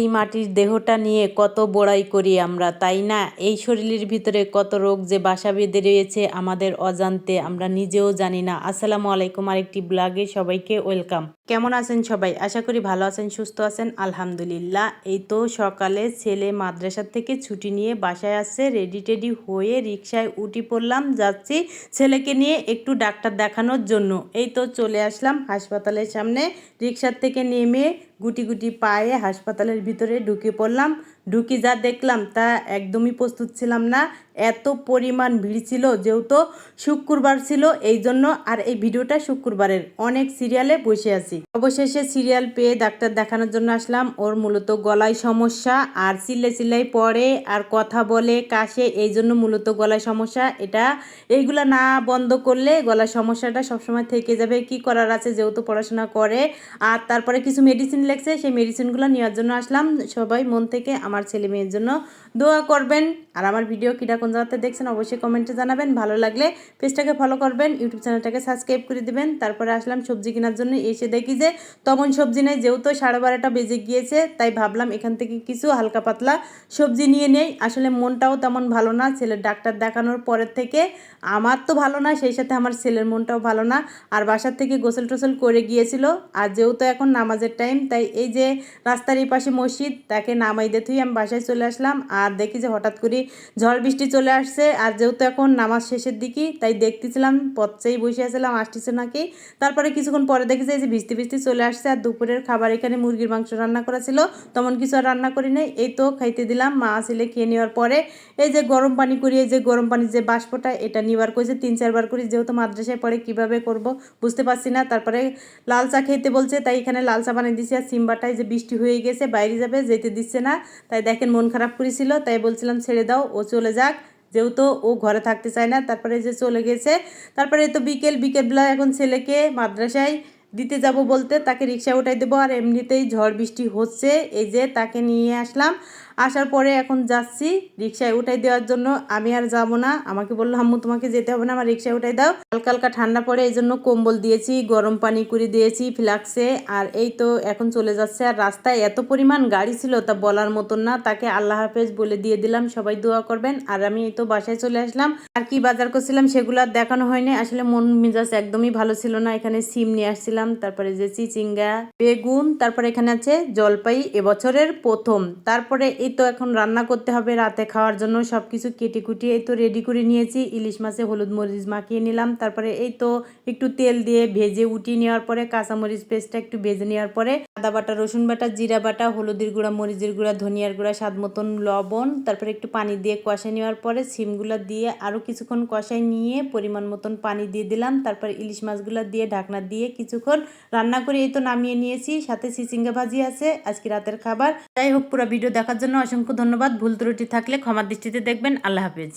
এই মাটির দেহটা নিয়ে কত বড়াই করি আমরা, তাই না? এই শরীরের ভিতরে কত রোগ যে বাসা বেঁধে রয়েছে আমাদের অজান্তে আমরা নিজেও জানি না। আসসালামু আলাইকুম আরেকটি ব্লগে সবাইকে ওয়েলকাম। কেমন আছেন সবাই? আশা করি ভালো আছেন, সুস্থ আছেন, আলহামদুলিল্লাহ। এই তো সকালে ছেলে মাদ্রাসার থেকে ছুটি নিয়ে বাসায় আসছে রেডি টেডি হয়ে রিক্সায় উঠি পড়লাম, যাচ্ছি ছেলেকে নিয়ে একটু ডাক্তার দেখানোর জন্য। এই তো চলে আসলাম হাসপাতালের সামনে রিক্সার থেকে নেমে গুটি গুটি পায়ে হাসপাতালের ভিতরে ঢুকে পড়লাম। ঢুকি যা দেখলাম তা একদমই প্রস্তুত ছিলাম না। এত পরিমাণ ভিড় ছিল যেহেতু শুক্রবার ছিল, এই জন্য আর এই ভিডিওটা শুক্রবারের অনেক সিরিয়ালে বসে আছি। অবশেষে সিরিয়াল পেয়ে ডাক্তার দেখানোর জন্য আসলাম। ওর মূলত গলায় সমস্যা, আর চিল্লে চিল্লাই পড়ে, আর কথা বলে, কাশে, এই জন্য মূলত গলায় সমস্যা। এটা এইগুলা না বন্ধ করলে গলার সমস্যাটা সবসময় থেকে যাবে। কি করার আছে যেহেতু পড়াশোনা করে। আর তারপরে কিছু মেডিসিন লেগছে, সেই মেডিসিনগুলো নেওয়ার জন্য আসলাম। সবাই মন থেকে আমার ছেলে মেয়ের জন্য দোয়া করবেন। আর আমার ভিডিও কীটা কোন জায়গাতে দেখছেন অবশ্যই কমেন্টে জানাবেন। ভালো লাগলে পেজটাকে ফলো করবেন ইউটিউব চ্যানেলটাকে সাবস্ক্রাইব করে দিবেন। তারপরে আসলাম সবজি কেনার জন্য। এসে দেখি যে তেমন সবজি নেই, যেহেতু সাড়ে বারোটা বেজে গিয়েছে, তাই ভাবলাম এখান থেকে কিছু হালকা পাতলা সবজি নিয়ে নেই। আসলে মনটাও তেমন ভালো না, ছেলের ডাক্তার দেখানোর পরের থেকে আমার তো ভালো না, সেই সাথে আমার ছেলের মনটাও ভালো না। আর বাসার থেকে গোসল টোসল করে গিয়েছিল। আর যেহেতু এখন নামাজের টাইম তাই এই যে রাস্তার এই পাশে মসজিদ, তাকে নামাই আমি বাসায় চলে আসলাম আর দেখি যে হঠাৎ করে ঝড় বৃষ্টি চলে আসছে। আর যেহেতু এখন নামাজ শেষের দিকে তাই দেখতেছিলাম, পথেই বসে আসছিলাম আসতেছে নাকি? তারপরে কিছুক্ষণ পরে দেখি যে ভিস্তি ভিস্তি চলে আসছে আর দুপুরের খাবার এখানে মুরগির মাংস রান্না করা ছিল, তেমন কিছু আর রান্না করি নাই। এই তো খাইতে দিলাম, মা আসলে খেয়ে নেওয়ার পরে এই যে গরম পানি করি, এই যে গরম পানির যে বাষ্পটা, এটা নিবার করেছে, তিন চারবার করি, যেহেতু মাদ্রাসায় পরে কীভাবে করব বুঝতে পারছি না। তারপরে লাল চা খেতে বলছে, তাই এখানে লাল চা বানিয়ে দিচ্ছি আর সিম্বাটায় যে বৃষ্টি হয়ে গেছে, বাইরে যাবে, যেতে দিচ্ছে না। তাই দেখেন মন খারাপ করেছিল, তাই বলছিলাম ছেড়ে দাও, ও চলে যাক। যেহেতু ও ঘরে থাকতে চায় না, তারপরে যে চলে গেছে, তারপরে তো বিকেল, বিকেলবেলা এখন ছেলেকে মাদ্রাসায় দিতে যাব বলতে তাকে রিক্সা উঠাই দেবো। আর এমনিতেই ঝড় বৃষ্টি হচ্ছে, এই যে তাকে নিয়ে আসলাম। আসার পরে এখন যাচ্ছি রিক্সায় উঠাই দেওয়ার জন্য। আমি আর যাব না। আমাকে বলল, আম্মু, তোমাকে যেতে হবে না, আমার রিক্সায় উঠাই দাও। হালকা হালকা ঠান্ডা পড়ে এই জন্য কম্বল দিয়েছি, গরম পানি করে দিয়েছি, ফ্লাক্সে। আর এই তো এখন চলে যাচ্ছে। আর রাস্তায় এত পরিমাণ গাড়ি ছিল তা বলার মতন না। তাকে আল্লাহ হাফেজ বলে দিয়ে দিলাম, সবাই দোয়া করবেন। আর আমি এই তো বাসায় চলে আসলাম। আর কি বাজার করছিলাম সেগুলো আর দেখানো হয়নি। আসলে মন মেজাজ একদমই ভালো ছিল না। এখানে সিম নিয়ে আসছিলাম, তারপরে যে চিচিঙ্গা, বেগুন, তারপরে এখানে আছে জলপাই, এবছরের প্রথম। তারপরে এই তো এখন রান্না করতে হবে, রাতে খাওয়ার জন্য সব কিছু কেটে কুটিয়ে এই তো রেডি করে নিয়েছি। ইলিশ মাছে হলুদ মরিচ মাখিয়ে নিলাম, তারপরে এই তো একটু তেল দিয়ে ভেজে উঠিয়ে নেওয়ার পরে কাঁচামরিচ পেস্টটা একটু ভেজে নেওয়ার পরে আদা বাটা, রসুন বাটা, জিরা বাটা, হলুদের গুঁড়া, মরিচের গুঁড়া, ধনিয়ার গুঁড়া, স্বাদ মতন লবণ, তারপরে একটু পানি দিয়ে কষাই নেওয়ার পরে সিমগুলো দিয়ে আরও কিছুক্ষণ কষাই নিয়ে পরিমাণ মতন পানি দিয়ে দিলাম, তারপর ইলিশ মাছগুলো দিয়ে ঢাকনা দিয়ে কিছুক্ষণ রান্না করে এই তো নামিয়ে নিয়েছি। সাথে চিচিঙ্গা ভাজি আছে, আজকে রাতের খাবার। যাই হোক, পুরো ভিডিও দেখার জন্য অসংখ্য ধন্যবাদ। ভুল ত্রুটি থাকলে ক্ষমার দৃষ্টিতে দেখবেন। আল্লাহ হাফিজ।